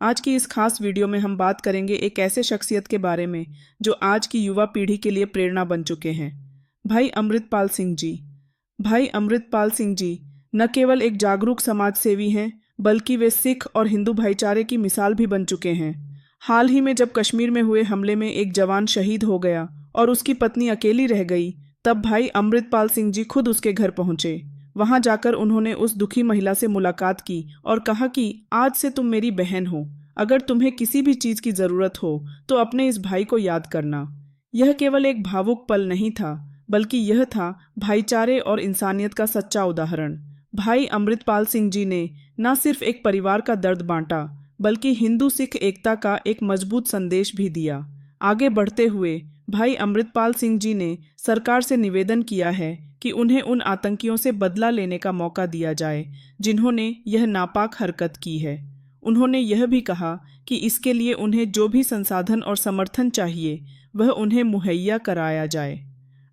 आज की इस खास वीडियो में हम बात करेंगे एक ऐसे शख्सियत के बारे में, जो आज की युवा पीढ़ी के लिए प्रेरणा बन चुके हैं। भाई अमृतपाल सिंह जी। भाई अमृतपाल सिंह जी न केवल एक जागरूक समाज सेवी हैं, बल्कि वे सिख और हिंदू भाईचारे की मिसाल भी बन चुके हैं। हाल ही में जब कश्मीर में हुए हमले में एक जवान शहीद हो गया और उसकी पत्नी अकेली रह गई, तब भाई अमृतपाल सिंह जी खुद उसके घर पहुँचे। वहाँ जाकर उन्होंने उस दुखी महिला से मुलाकात की और कहा कि, आज से तुम मेरी बहन हो। अगर तुम्हें किसी भी चीज़ की ज़रूरत हो तो अपने इस भाई को याद करना। यह केवल एक भावुक पल नहीं था, बल्कि यह था भाईचारे और इंसानियत का सच्चा उदाहरण। भाई अमृतपाल सिंह जी ने न सिर्फ़ एक परिवार का दर्द बांटा, बल्कि हिंदू सिख एकता का एक मज़बूत संदेश भी दिया। आगे बढ़ते हुए भाई अमृतपाल सिंह जी ने सरकार से निवेदन किया है कि उन्हें उन आतंकियों से बदला लेने का मौका दिया जाए जिन्होंने यह नापाक हरकत की है उन्होंने यह भी कहा कि इसके लिए उन्हें जो भी संसाधन और समर्थन चाहिए वह उन्हें मुहैया कराया जाए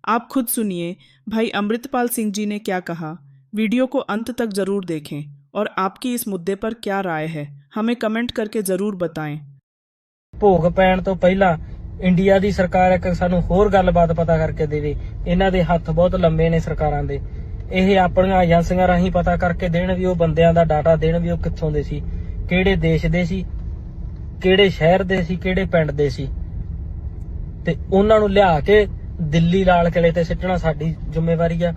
आप खुद सुनिए भाई अमृतपाल सिंह जी ने क्या कहा वीडियो को अंत तक जरूर देखें और आपकी इस मुद्दे पर क्या राय है हमें कमेंट करके जरूर बताएं ਭੋਗ ਪੈਣ ਤੋਂ ਪਹਿਲਾਂ ਇੰਡੀਆ ਦੀ ਸਰਕਾਰ ਇੱਕ ਸਾਨੂੰ ਹੋਰ ਗੱਲਬਾਤ ਪਤਾ ਕਰਕੇ ਦੇਵੇ। ਇਹਨਾਂ ਦੇ ਹੱਥ ਬਹੁਤ ਲੰਮੇ ਨੇ ਸਰਕਾਰਾਂ ਦੇ। ਇਹ ਆਪਣੀਆਂ ਏਜੰਸੀਆਂ ਰਾਹੀਂ ਪਤਾ ਕਰਕੇ ਦੇਣ ਵੀ ਉਹ ਬੰਦਿਆਂ ਦਾ ਡਾਟਾ ਦੇਣ ਵੀ ਉਹ ਕਿੱਥੋਂ ਦੇ ਸੀ, ਕਿਹੜੇ ਦੇਸ਼ ਦੇ ਸੀ, ਕਿਹੜੇ ਸ਼ਹਿਰ ਦੇ ਸੀ, ਕਿਹੜੇ ਪਿੰਡ ਦੇ ਸੀ। ਤੇ ਉਹਨਾਂ ਨੂੰ ਲਿਆ ਕੇ ਦਿੱਲੀ ਲਾਲ ਕਿਲੇ ਤੇ ਸਿੱਟਣਾ ਸਾਡੀ ਜ਼ਿੰਮੇਵਾਰੀ ਆ।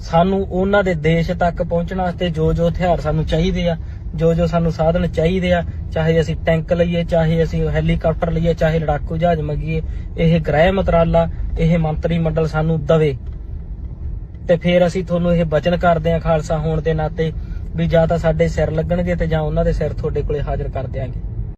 ਸਾਨੂੰ ਉਹਨਾਂ ਦੇ ਦੇਸ਼ ਤੱਕ ਪਹੁੰਚਣ ਵਾਸਤੇ ਜੋ ਜੋ ਹਥਿਆਰ ਸਾਨੂੰ ਚਾਹੀਦੇ ਆ ਜੋ ਜੋ ਸਾਨੂੰ ਸਾਧਨ ਚਾਹੀਦੇ ਆ, ਚਾਹੇ ਅਸੀਂ ਟੈਂਕ ਲਈਏ, ਚਾਹੇ ਅਸੀਂ ਹੈਲੀਕਾਪਟਰ ਲਈਏ, ਚਾਹੇ ਲੜਾਕੂ ਜਹਾਜ਼ ਮੰਗੀਏ, ਇਹ ਗ੍ਰਹਿ ਮੰਤਰਾਲਾ, ਇਹ ਮੰਤਰੀ ਮੰਡਲ ਸਾਨੂੰ ਦਵੇ। ਤੇ ਫਿਰ ਅਸੀਂ ਤੁਹਾਨੂੰ ਇਹ ਬਚਨ ਕਰਦੇ ਆ ਖਾਲਸਾ ਹੋਣ ਦੇ ਨਾਤੇ, ਵੀ ਜਾਂ ਤਾਂ ਸਾਡੇ ਸਿਰ ਲੱਗਣਗੇ ਤੇ ਜਾਂ ਉਹਨਾਂ ਦੇ ਸਿਰ ਤੁਹਾਡੇ ਕੋਲੇ ਹਾਜ਼ਰ ਕਰ ਦਿਆਂਗੇ।